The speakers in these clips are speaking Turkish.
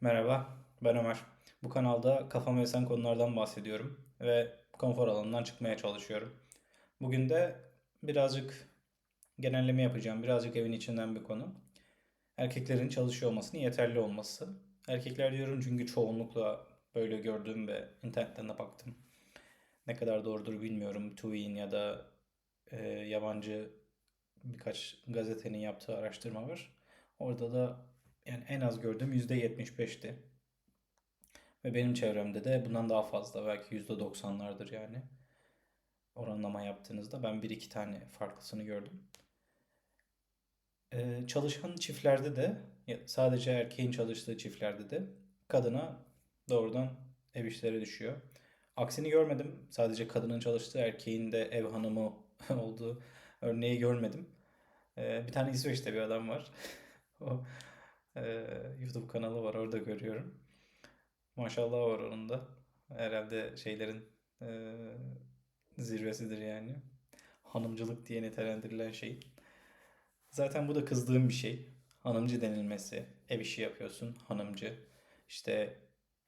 Merhaba, ben Ömer. Bu kanalda kafama esen konulardan bahsediyorum ve konfor alanından çıkmaya çalışıyorum. Bugün de birazcık genelleme yapacağım. Birazcık evin içinden bir konu. Erkeklerin çalışıyor olmasının yeterli olması. Erkekler diyorum çünkü çoğunlukla böyle gördüğüm ve internetten de baktım. Ne kadar doğrudur bilmiyorum. TÜİ'nin ya da e, yabancı birkaç gazetenin yaptığı araştırma var. Orada da yani en az gördüğüm %75'ti. Ve benim çevremde de bundan daha fazla belki %90'lardır yani. Oranlama yaptığınızda ben bir iki tane farklısını gördüm. Ee, çalışan çiftlerde de sadece erkeğin çalıştığı çiftlerde de kadına doğrudan ev işleri düşüyor. Aksini görmedim. Sadece kadının çalıştığı erkeğin de ev hanımı olduğu örneği görmedim. Ee, bir tane İsveç'te bir adam var. O e, YouTube kanalı var orada görüyorum. Maşallah var onun da. Herhalde şeylerin e, zirvesidir yani. Hanımcılık diye nitelendirilen şey. Zaten bu da kızdığım bir şey. Hanımcı denilmesi. Ev işi yapıyorsun, hanımcı. İşte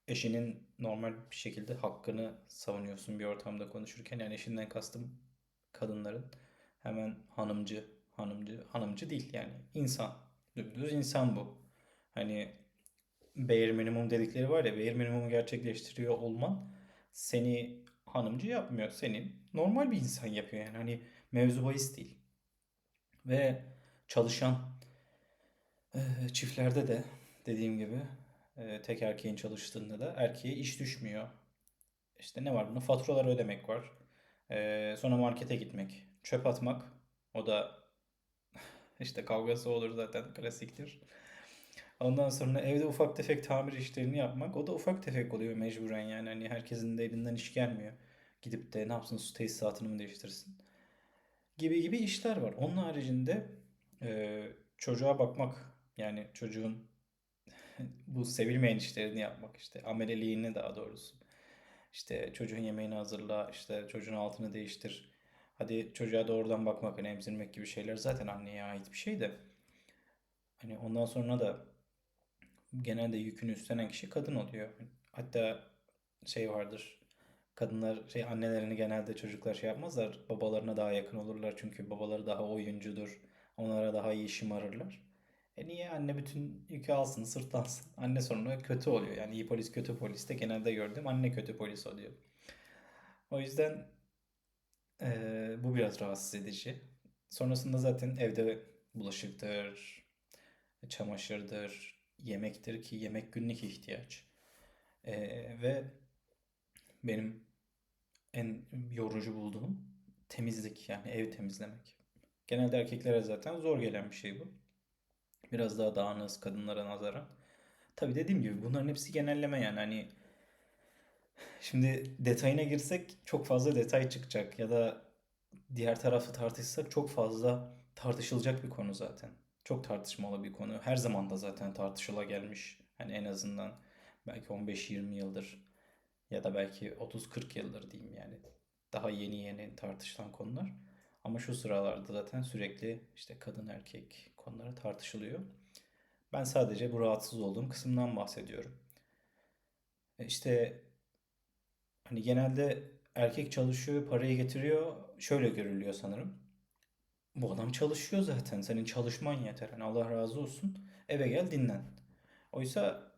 eşinin normal bir şekilde hakkını savunuyorsun bir ortamda konuşurken. Yani eşinden kastım kadınların. Hemen hanımcı, hanımcı, hanımcı değil yani insan. Dümdüz insan bu. Hani bare minimum dedikleri var ya, bare minimumu gerçekleştiriyor olman seni hanımcı yapmıyor. Seni normal bir insan yapıyor yani. Hani mevzu bahis değil. Ve çalışan e, çiftlerde de dediğim gibi e, tek erkeğin çalıştığında da erkeğe iş düşmüyor. İşte ne var bunun? Faturaları ödemek var. E, sonra markete gitmek, çöp atmak. O da işte kavgası olur zaten klasiktir. Ondan sonra evde ufak tefek tamir işlerini yapmak. O da ufak tefek oluyor mecburen yani. Hani herkesin de elinden iş gelmiyor. Gidip de ne yapsın su tesisatını mı değiştirsin? Gibi gibi işler var. Onun haricinde e, çocuğa bakmak yani çocuğun bu sevilmeyen işlerini yapmak işte ameleliğini daha doğrusu. İşte çocuğun yemeğini hazırla, işte çocuğun altını değiştir. Hadi çocuğa doğrudan bakmak, hani emzirmek gibi şeyler zaten anneye ait bir şey de. Hani ondan sonra da genelde yükünü üstlenen kişi kadın oluyor. Hatta şey vardır. Kadınlar şey annelerini genelde çocuklar şey yapmazlar. Babalarına daha yakın olurlar çünkü babaları daha oyuncudur. Onlara daha iyi şımarırlar. E niye anne bütün yükü alsın, sırtlansın? Anne sonra kötü oluyor. Yani iyi polis kötü polis de genelde gördüğüm anne kötü polis oluyor. O yüzden eee, bu biraz rahatsız edici. Sonrasında zaten evde bulaşıktır, çamaşırdır, yemektir ki yemek günlük ihtiyaç. Eee, ve benim en yorucu bulduğum temizlik yani ev temizlemek. Genelde erkeklere zaten zor gelen bir şey bu. Biraz daha dağınız kadınlara nazaran. Tabii dediğim gibi bunların hepsi genelleme yani hani şimdi detayına girsek çok fazla detay çıkacak ya da diğer tarafı tartışsak çok fazla tartışılacak bir konu zaten. Çok tartışmalı bir konu. Her zaman da zaten tartışıla gelmiş. Hani en azından belki 15-20 yıldır ya da belki 30-40 yıldır diyeyim yani. Daha yeni yeni tartışılan konular. Ama şu sıralarda zaten sürekli işte kadın erkek konuları tartışılıyor. Ben sadece bu rahatsız olduğum kısımdan bahsediyorum. E İşte hani genelde erkek çalışıyor, parayı getiriyor. Şöyle görülüyor sanırım. Bu adam çalışıyor zaten. Senin çalışman yeter. Hani Allah razı olsun. Eve gel dinlen. Oysa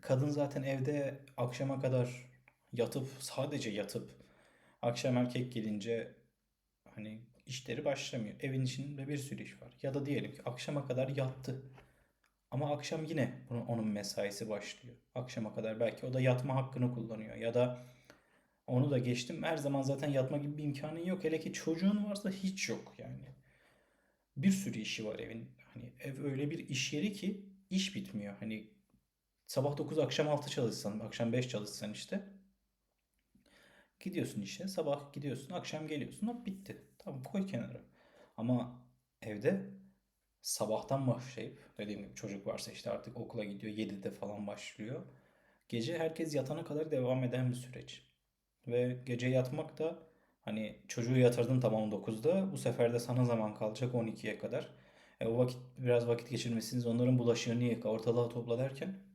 kadın zaten evde akşama kadar yatıp sadece yatıp akşam erkek gelince hani işleri başlamıyor. Evin içinde bir sürü iş var. Ya da diyelim ki akşama kadar yattı. Ama akşam yine bunun, onun mesaisi başlıyor. Akşama kadar belki o da yatma hakkını kullanıyor. Ya da onu da geçtim. Her zaman zaten yatma gibi bir imkanın yok. Hele ki çocuğun varsa hiç yok yani. Bir sürü işi var evin. Hani ev öyle bir iş yeri ki iş bitmiyor. Hani sabah 9 akşam 6 çalışsan, akşam 5 çalışsan işte. Gidiyorsun işe, sabah gidiyorsun, akşam geliyorsun, hop bitti. Tamam koy kenara. Ama evde sabahtan başlayıp dediğim gibi çocuk varsa işte artık okula gidiyor 7'de falan başlıyor. Gece herkes yatana kadar devam eden bir süreç. Ve gece yatmak da hani çocuğu yatırdın tamam 9'da bu sefer de sana zaman kalacak 12'ye kadar. E, o vakit biraz vakit geçirmesiniz onların bulaşığını yıka ortalığa topla derken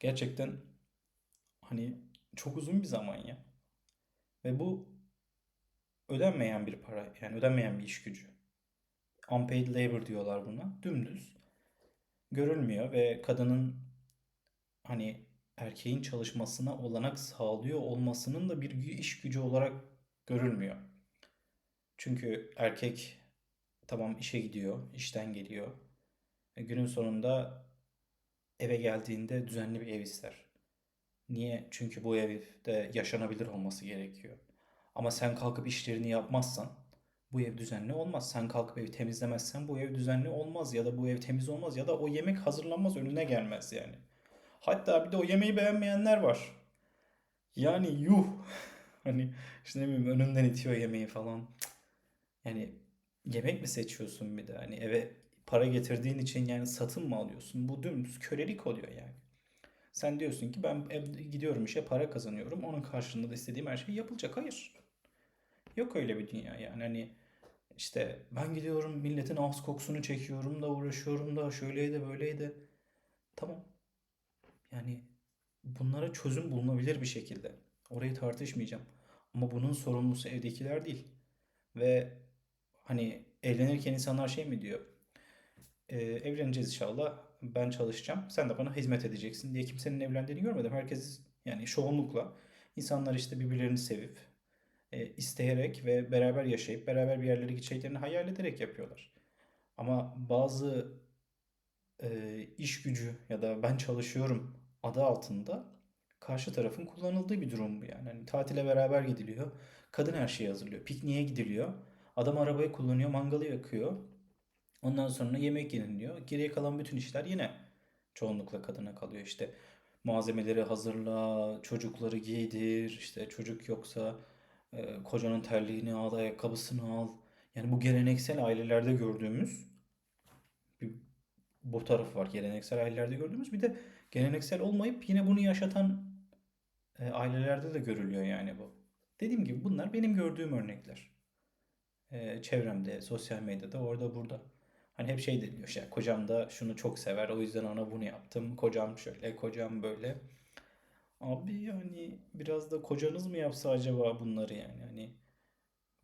Gerçekten hani çok uzun bir zaman ya. Ve bu ödenmeyen bir para. Yani ödenmeyen bir iş gücü. Unpaid labor diyorlar buna. Dümdüz. Görülmüyor ve kadının hani erkeğin çalışmasına olanak sağlıyor olmasının da bir iş gücü olarak görülmüyor. Çünkü erkek tamam işe gidiyor, işten geliyor. E, günün sonunda eve geldiğinde düzenli bir ev ister. Niye? Çünkü bu evde yaşanabilir olması gerekiyor. Ama sen kalkıp işlerini yapmazsan bu ev düzenli olmaz. Sen kalkıp evi temizlemezsen bu ev düzenli olmaz ya da bu ev temiz olmaz ya da o yemek hazırlanmaz önüne gelmez yani. Hatta bir de o yemeği beğenmeyenler var. Yani yuh. Hani işte ne bileyim önünden itiyor yemeği falan. Yani yemek mi seçiyorsun bir de? Hani eve para getirdiğin için yani satın mı alıyorsun? Bu dümdüz kölelik oluyor yani. Sen diyorsun ki ben gidiyorum işe para kazanıyorum. Onun karşılığında da istediğim her şey yapılacak. Hayır. Yok öyle bir dünya yani. Hani işte ben gidiyorum milletin ağız kokusunu çekiyorum da uğraşıyorum da şöyleydi böyleydi. Tamam. Yani bunlara çözüm bulunabilir bir şekilde. Orayı tartışmayacağım. Ama bunun sorumlusu evdekiler değil. Ve hani evlenirken insanlar şey mi diyor? Ee, evleneceğiz inşallah. Ben çalışacağım. Sen de bana hizmet edeceksin diye kimsenin evlendiğini görmedim. Herkes yani çoğunlukla insanlar işte birbirlerini sevip e, isteyerek ve beraber yaşayıp beraber bir yerlere gideceklerini hayal ederek yapıyorlar. Ama bazı e, iş gücü ya da ben çalışıyorum adı altında karşı tarafın kullanıldığı bir durum bu yani. Hani tatile beraber gidiliyor. Kadın her şeyi hazırlıyor. Pikniğe gidiliyor. Adam arabayı kullanıyor, mangalı yakıyor. Ondan sonra yemek yeniliyor. Geriye kalan bütün işler yine çoğunlukla kadına kalıyor. İşte malzemeleri hazırla, çocukları giydir, işte çocuk yoksa e, kocanın terliğini al, ayakkabısını al. Yani bu geleneksel ailelerde gördüğümüz bir bu tarafı var. Geleneksel ailelerde gördüğümüz bir de geleneksel olmayıp yine bunu yaşatan e, ailelerde de görülüyor yani bu. Dediğim gibi bunlar benim gördüğüm örnekler. E, çevremde, sosyal medyada, orada burada. Hani hep şey deniliyor işte kocam da şunu çok sever o yüzden ona bunu yaptım. Kocam şöyle, kocam böyle. Abi yani biraz da kocanız mı yapsa acaba bunları yani? Hani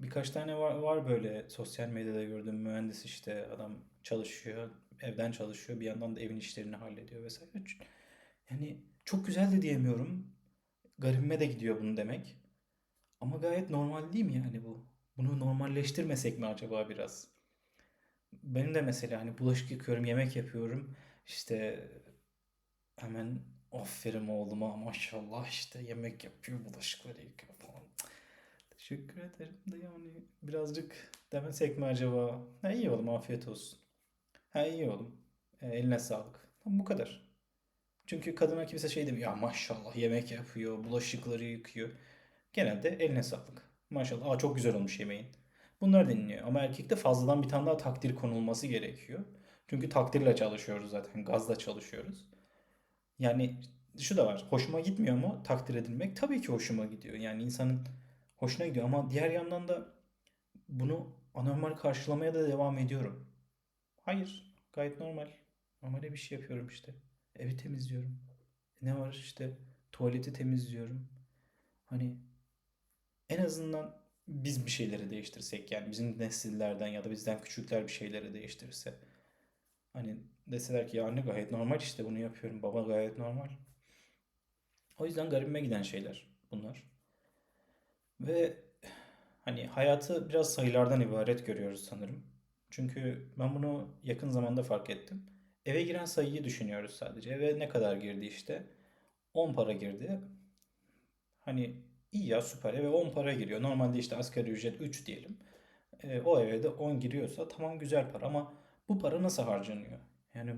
birkaç tane var, var böyle sosyal medyada gördüğüm mühendis işte adam çalışıyor, evden çalışıyor bir yandan da evin işlerini hallediyor vesaire. Yani çok güzel de diyemiyorum. Garibime de gidiyor bunu demek. Ama gayet normal değil mi yani bu? Bunu normalleştirmesek mi acaba biraz? Benim de mesela hani bulaşık yıkıyorum, yemek yapıyorum. İşte hemen aferin oğluma maşallah işte yemek yapıyor, bulaşıkları yıkıyor falan. Teşekkür ederim de yani birazcık demesek mi acaba? Ha iyi oğlum afiyet olsun. Ha iyi oğlum. E, eline sağlık. Tamam, bu kadar. Çünkü kadına kimse şey demiyor. Ya maşallah yemek yapıyor, bulaşıkları yıkıyor. Genelde eline sağlık. Maşallah. Aa, çok güzel olmuş yemeğin. Bunlar deniliyor. Ama erkekte fazladan bir tane daha takdir konulması gerekiyor. Çünkü takdirle çalışıyoruz zaten. Gazla çalışıyoruz. Yani şu da var. Hoşuma gitmiyor mu takdir edilmek? Tabii ki hoşuma gidiyor. Yani insanın hoşuna gidiyor. Ama diğer yandan da bunu anormal karşılamaya da devam ediyorum. Hayır. Gayet normal. Normale bir şey yapıyorum işte. Evi temizliyorum. Ne var işte tuvaleti temizliyorum. Hani en azından biz bir şeyleri değiştirsek yani bizim nesillerden ya da bizden küçükler bir şeyleri değiştirse. Hani deseler ki ya anne gayet normal işte bunu yapıyorum. Baba gayet normal. O yüzden garibime giden şeyler bunlar. Ve hani hayatı biraz sayılardan ibaret görüyoruz sanırım. Çünkü ben bunu yakın zamanda fark ettim. Eve giren sayıyı düşünüyoruz sadece. Eve ne kadar girdi işte? 10 para girdi. Hani iyi ya süper eve 10 para giriyor. Normalde işte asgari ücret 3 diyelim. E, o eve de 10 giriyorsa tamam güzel para ama bu para nasıl harcanıyor? Yani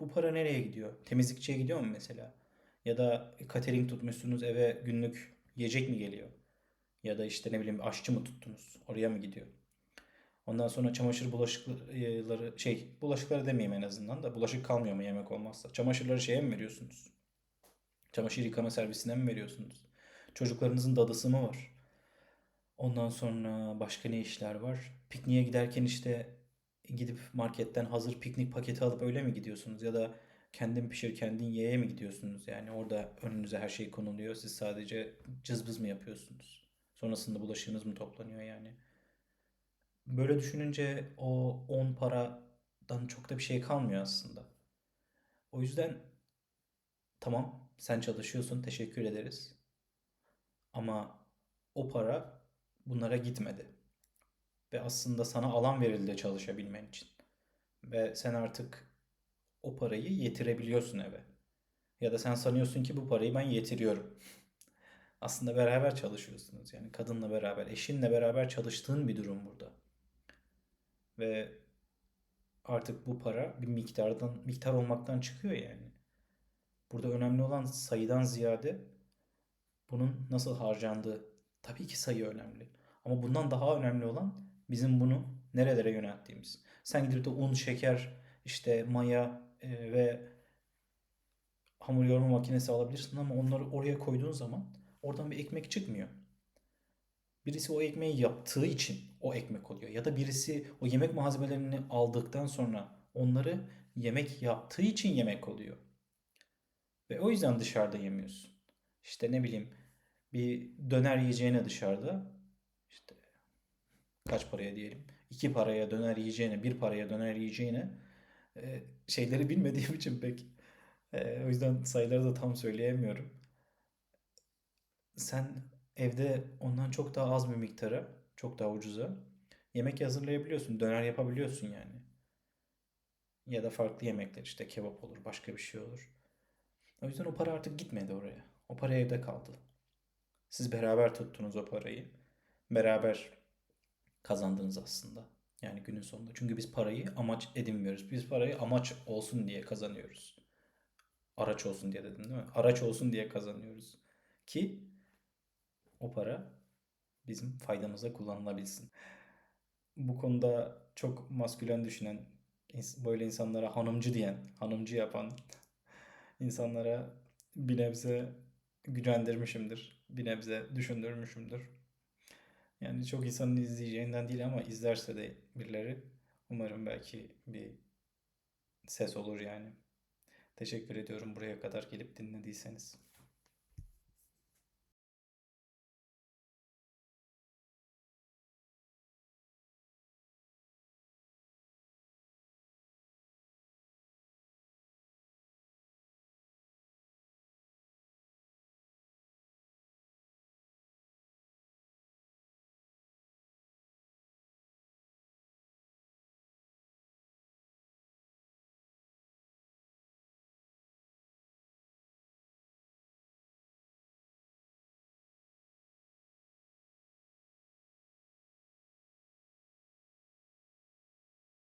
bu para nereye gidiyor? Temizlikçiye gidiyor mu mesela? Ya da catering tutmuşsunuz eve günlük yiyecek mi geliyor? Ya da işte ne bileyim aşçı mı tuttunuz? Oraya mı gidiyor? Ondan sonra çamaşır bulaşıkları şey bulaşıkları demeyeyim en azından da bulaşık kalmıyor mu yemek olmazsa? Çamaşırları şeye mi veriyorsunuz? Çamaşır yıkama servisine mi veriyorsunuz? Çocuklarınızın dadısı mı var? Ondan sonra başka ne işler var? Pikniğe giderken işte gidip marketten hazır piknik paketi alıp öyle mi gidiyorsunuz? Ya da kendin pişir kendin ye'ye mi gidiyorsunuz? Yani orada önünüze her şey konuluyor. Siz sadece cızbız mı yapıyorsunuz? Sonrasında bulaşığınız mı toplanıyor yani? Böyle düşününce o 10 paradan çok da bir şey kalmıyor aslında. O yüzden tamam sen çalışıyorsun teşekkür ederiz. Ama o para bunlara gitmedi. Ve aslında sana alan verildi çalışabilmen için. Ve sen artık o parayı yetirebiliyorsun eve. Ya da sen sanıyorsun ki bu parayı ben yetiriyorum. Aslında beraber çalışıyorsunuz. Yani kadınla beraber, eşinle beraber çalıştığın bir durum burada. Ve artık bu para bir miktardan miktar olmaktan çıkıyor yani. Burada önemli olan sayıdan ziyade bunun nasıl harcandığı. Tabii ki sayı önemli. Ama bundan daha önemli olan bizim bunu nerelere yönelttiğimiz. Sen gidip de un, şeker, işte maya e, ve hamur yoğurma makinesi alabilirsin ama onları oraya koyduğun zaman oradan bir ekmek çıkmıyor. Birisi o ekmeği yaptığı için o ekmek oluyor. Ya da birisi o yemek malzemelerini aldıktan sonra onları yemek yaptığı için yemek oluyor. Ve o yüzden dışarıda yemiyorsun. İşte ne bileyim bir döner yiyeceğine dışarıda işte kaç paraya diyelim. iki paraya döner yiyeceğine, bir paraya döner yiyeceğine e, şeyleri bilmediğim için pek e, o yüzden sayıları da tam söyleyemiyorum. Sen evde ondan çok daha az bir miktara, çok daha ucuza yemek hazırlayabiliyorsun. Döner yapabiliyorsun yani. Ya da farklı yemekler işte kebap olur, başka bir şey olur. O yüzden o para artık gitmedi oraya. O para evde kaldı. Siz beraber tuttunuz o parayı. Beraber kazandınız aslında. Yani günün sonunda. Çünkü biz parayı amaç edinmiyoruz. Biz parayı amaç olsun diye kazanıyoruz. Araç olsun diye dedim değil mi? Araç olsun diye kazanıyoruz. Ki o para bizim faydamıza kullanılabilsin. Bu konuda çok maskülen düşünen, böyle insanlara hanımcı diyen, hanımcı yapan insanlara bir nebze gücendirmişimdir. Bir nebze düşündürmüşümdür. Yani çok insanın izleyeceğinden değil ama izlerse de birileri umarım belki bir ses olur yani. Teşekkür ediyorum buraya kadar gelip dinlediyseniz.